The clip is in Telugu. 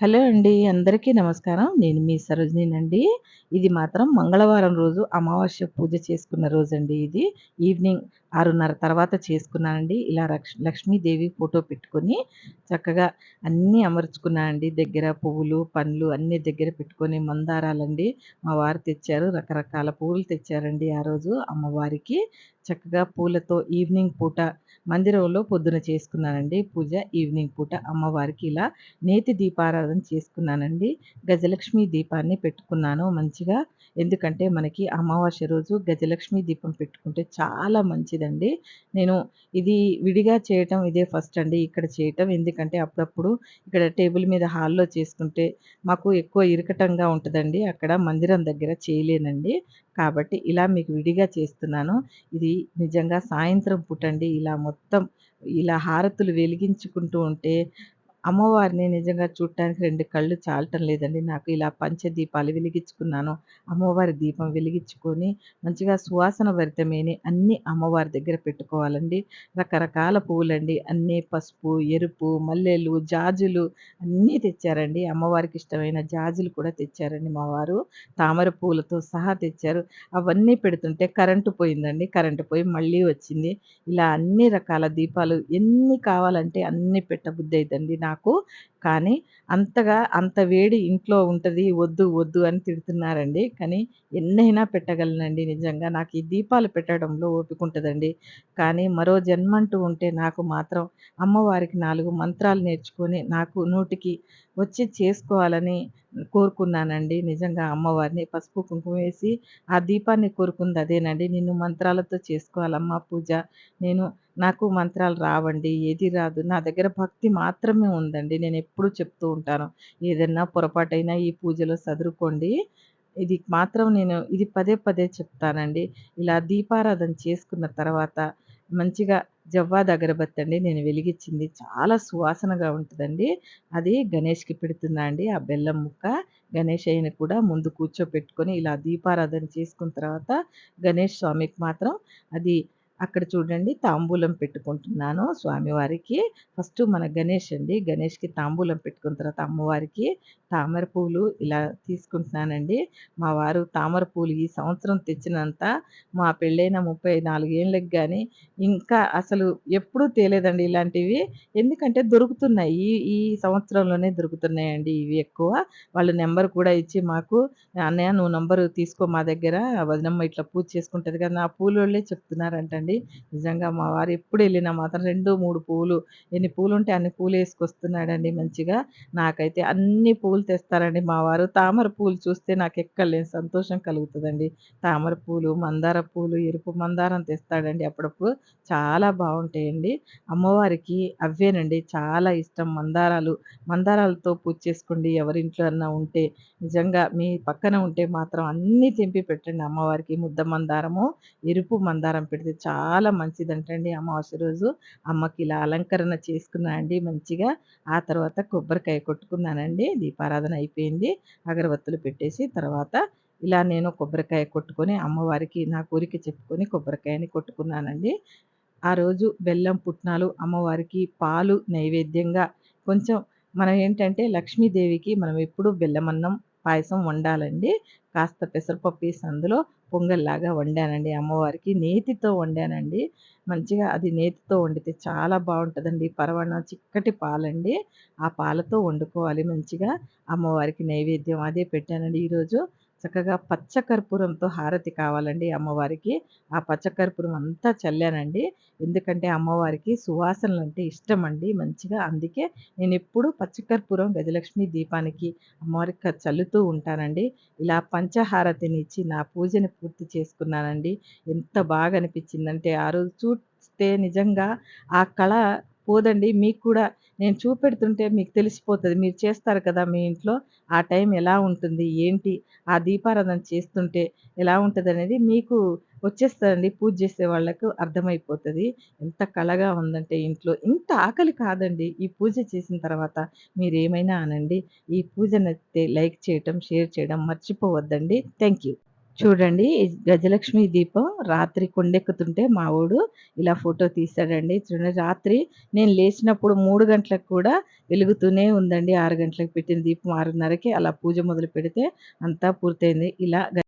హలో అండి. అందరికీ నమస్కారం. నేను మీ సరోజినినండి. ఇది మాత్రం మంగళవారం రోజు అమావాస్య పూజ చేసుకున్న రోజు అండి ఇది. ఈవినింగ్ 6:30 తర్వాత చేసుకున్నానండి. ఇలా లక్ష్ లక్ష్మీదేవి ఫోటో పెట్టుకొని చక్కగా అన్నీ అమర్చుకున్నానండి. దగ్గర పువ్వులు, పండ్లు అన్నీ దగ్గర పెట్టుకొని మందారాలండి మా వారు తెచ్చారు. రకరకాల పువ్వులు తెచ్చారండి ఆ రోజు అమ్మవారికి. చక్కగా పూలతో ఈవినింగ్ పూట మందిరంలో పొద్దున చేసుకున్నానండి పూజ. ఈవినింగ్ పూట అమ్మవారికి ఇలా నేతి దీపారాధన చేసుకున్నానండి. గజలక్ష్మి దీపాన్ని పెట్టుకున్నాను మంచిగా. ఎందుకంటే మనకి అమావాస్య రోజు గజలక్ష్మి దీపం పెట్టుకుంటే చాలా మంచిదండి. నేను ఇది విడిగా చేయటం ఇదే ఫస్ట్ అండి ఇక్కడ చేయటం. ఎందుకంటే అప్పుడప్పుడు ఇక్కడ టేబుల్ మీద హాల్‌లో చేసుకుంటే మాకు ఎక్కువ ఇరకటంగా ఉంటుందండి అక్కడ మందిరం దగ్గర చేయలేనండి. కాబట్టి ఇలా మీకు విడిగా చేస్తున్నాను. ఇది నిజంగా సాయంత్రం పూటండి ఇలా మొత్తం ఇలా హారతులు వెలిగించుకుంటూ ఉంటే అమ్మవారిని నిజంగా చూడటానికి రెండు కళ్ళు చాలటం లేదండి. నాకు ఇలా పంచదీపాలు వెలిగించుకున్నాను. అమ్మవారి దీపం వెలిగించుకొని మంచిగా సువాసన భరితమైనయి అన్నీ అమ్మవారి దగ్గర పెట్టుకోవాలండి. రకరకాల పువ్వులండి. అన్నీ పసుపు, ఎరుపు, మల్లెలు, జాజులు అన్నీ తెచ్చారండి. అమ్మవారికి ఇష్టమైన జాజులు కూడా తెచ్చారండి మా వారు. తామర పూలతో సహా తెచ్చారు. అవన్నీ పెడుతుంటే కరెంటు పోయిందండి. కరెంటు పోయి మళ్ళీ వచ్చింది. ఇలా అన్ని రకాల దీపాలు ఎన్ని కావాలంటే అన్ని పెట్టబుద్దయిద్దండి నాకు. కానీ అంతగా అంత వేడి ఇంట్లో ఉంటుంది వద్దు, వద్దు అని తిడుతున్నారండి. కానీ ఎన్నైనా పెట్టగలనండి నిజంగా. నాకు ఈ దీపాలు పెట్టడంలో ఓపికుంటదండి. కానీ మరో జన్మంటూ ఉంటే నాకు మాత్రం అమ్మవారికి నాలుగు మంత్రాలు నేర్చుకొని నాకు నూటికి వచ్చి చేసుకోవాలని కోరుకున్నానండి. నిజంగా అమ్మవారిని పసుపు, కుంకుమ వేసి ఆ దీపాన్ని కోరుకుంది అదేనండి. నిన్ను మంత్రాలతో చేసుకోవాలమ్మా పూజ. నేను నాకు మంత్రాలు రావండి. ఏది రాదు. నా దగ్గర భక్తి మాత్రమే ఉందండి. నేను ఎప్పుడూ చెప్తూ ఉంటాను. ఏదన్నా పొరపాటైనా ఈ పూజలో సదురుకోండి. ఇది మాత్రం నేను ఇది పదే పదే చెప్తానండి. ఇలా దీపారాధన చేసుకున్న తర్వాత మంచిగా జవ్వాద్ అగరబత్తి అండి నేను వెలిగించింది. చాలా సువాసనగా ఉంటుందండి అది గణేష్‌కి పెడుతున్నా అండి. ఆ బెల్లం ముక్క. గణేష్ అయ్యని కూడా ముందు కూర్చోపెట్టుకొని ఇలా దీపారాధన చేసుకున్న తర్వాత గణేష్ స్వామికి మాత్రం అది అక్కడ చూడండి తాంబూలం పెట్టుకుంటున్నాను స్వామివారికి. ఫస్ట్ మన గణేష్ అండి. గణేష్‌కి తాంబూలం పెట్టుకున్న తర్వాత అమ్మవారికి తామర పూలు ఇలా తీసుకుంటున్నానండి. మా వారు తామర పూలు ఈ సంవత్సరం తెచ్చినంత మా పెళ్ళైన ముప్పై నాలుగేళ్ళకి కానీ ఇంకా అసలు ఎప్పుడూ తేలేదండి ఇలాంటివి. ఎందుకంటే దొరుకుతున్నాయి. ఈ ఈ సంవత్సరంలోనే దొరుకుతున్నాయండి ఇవి ఎక్కువ. వాళ్ళు నెంబర్ కూడా ఇచ్చి మాకు "అన్నయ్య నువ్వు నెంబరు తీసుకో మా దగ్గర. వదినమ్మ ఇట్లా పూజ చేసుకుంటుంది కదా!" నా పూలోళ్ళే చెప్తున్నారంటండి. నిజంగా మా వారు ఎప్పుడు వెళ్ళినా మాత్రం రెండు మూడు పూలు ఎన్ని పూలు ఉంటే అన్ని పూలేసుకొస్తున్నాడండి మంచిగా. నాకైతే అన్ని పూలు తెస్తారండి మా వారు. తామర పూలు చూస్తే నాకు నాకెక్కడలేని సంతోషం కలుగుతదండి. తామర పూలు, మందార పూలు, ఎరుపు మందారం తెస్తాడండి అప్పుడప్పుడు. చాలా బాగుంటాయండి అమ్మవారికి అవేనండి చాలా ఇష్టం మందారాలు. మందారాలతో పూజ చేసుకోండి ఎవరింట్లో అన్నా ఉంటే. నిజంగా మీ పక్కన ఉంటే మాత్రం అన్నీ తెంపి పెట్టండి అమ్మవారికి. ముద్ద మందారము, ఎరుపు మందారం పెడితే చాలా చాలా మంచిదంటండి అమావాస్య రోజు. అమ్మకి ఇలా అలంకరణ చేసుకున్నా అండి మంచిగా. ఆ తర్వాత కొబ్బరికాయ కొట్టుకున్నానండి. దీపారాధన అయిపోయింది. అగరబత్తులు పెట్టేసి తర్వాత ఇలా నేను కొబ్బరికాయ కొట్టుకొని అమ్మవారికి నా కోరిక చెప్పుకొని కొబ్బరికాయని కొట్టుకున్నానండి. ఆ రోజు బెల్లం పుట్నాలు అమ్మవారికి పాలు నైవేద్యంగా కొంచెం మనం ఏంటంటే లక్ష్మీదేవికి మనం ఎప్పుడూ బెల్లమన్నం, పాయసం వండాలండి. కాస్త పెసరపప్పు వేసి అందులో పొంగల్లాగా వండానండి అమ్మవారికి. నేతితో వండానండి. మంచిగా అది నేతితో వండితే చాలా బాగుంటుందండి పరమాన్నం చిక్కటి పాలండి. ఆ పాలతో వండుకోవాలి మంచిగా. అమ్మవారికి నైవేద్యం అదే పెట్టానండి ఈరోజు. చక్కగా పచ్చ కర్పూరంతో హారతి కావాలండి అమ్మవారికి. ఆ పచ్చ కర్పూరం అంతా చల్లానండి. ఎందుకంటే అమ్మవారికి సువాసనలు అంటే ఇష్టం అండి మంచిగా. అందుకే నేనెప్పుడూ పచ్చి కర్పూరం గజలక్ష్మి దీపానికి అమ్మవారికి చల్లుతూ ఉంటానండి. ఇలా పంచహారతినిచ్చి నా పూజని పూర్తి చేసుకున్నానండి. ఎంత బాగా అనిపించిందంటే ఆ రోజు చూస్తే నిజంగా ఆ కళ పోదండి. మీకు కూడా నేను చూపెడుతుంటే మీకు తెలిసిపోతుంది మీరు చేస్తారు కదా మీ ఇంట్లో. ఆ టైం ఎలా ఉంటుంది? ఏంటి? ఆ దీపారాధన చేస్తుంటే ఎలా ఉంటదనేది మీకు వచ్చేస్తుందండి పూజ చేసే వాళ్ళకు అర్థమైపోతుంది ఎంత కళగా ఉందంటే ఇంట్లో. ఇంత ఆకలి కాదండి ఈ పూజ చేసిన తర్వాత. మీరేమైనా అనండి. ఈ పూజ నచ్చితే లైక్ చేయటం, షేర్ చేయడం మర్చిపోవద్దండి. Thank you. చూడండి గజలక్ష్మి దీపం రాత్రి కొండెక్కుతుంటే మా వోడు ఇలా ఫోటో తీశాడండి. చూడండి రాత్రి నేను లేచినప్పుడు మూడు గంటలకు కూడా వెలుగుతూనే ఉందండి. ఆరు గంటలకు పెట్టిన దీపం 6:30కి అలా పూజ మొదలు పెడితే అంతా పూర్తయింది. ఇలా గ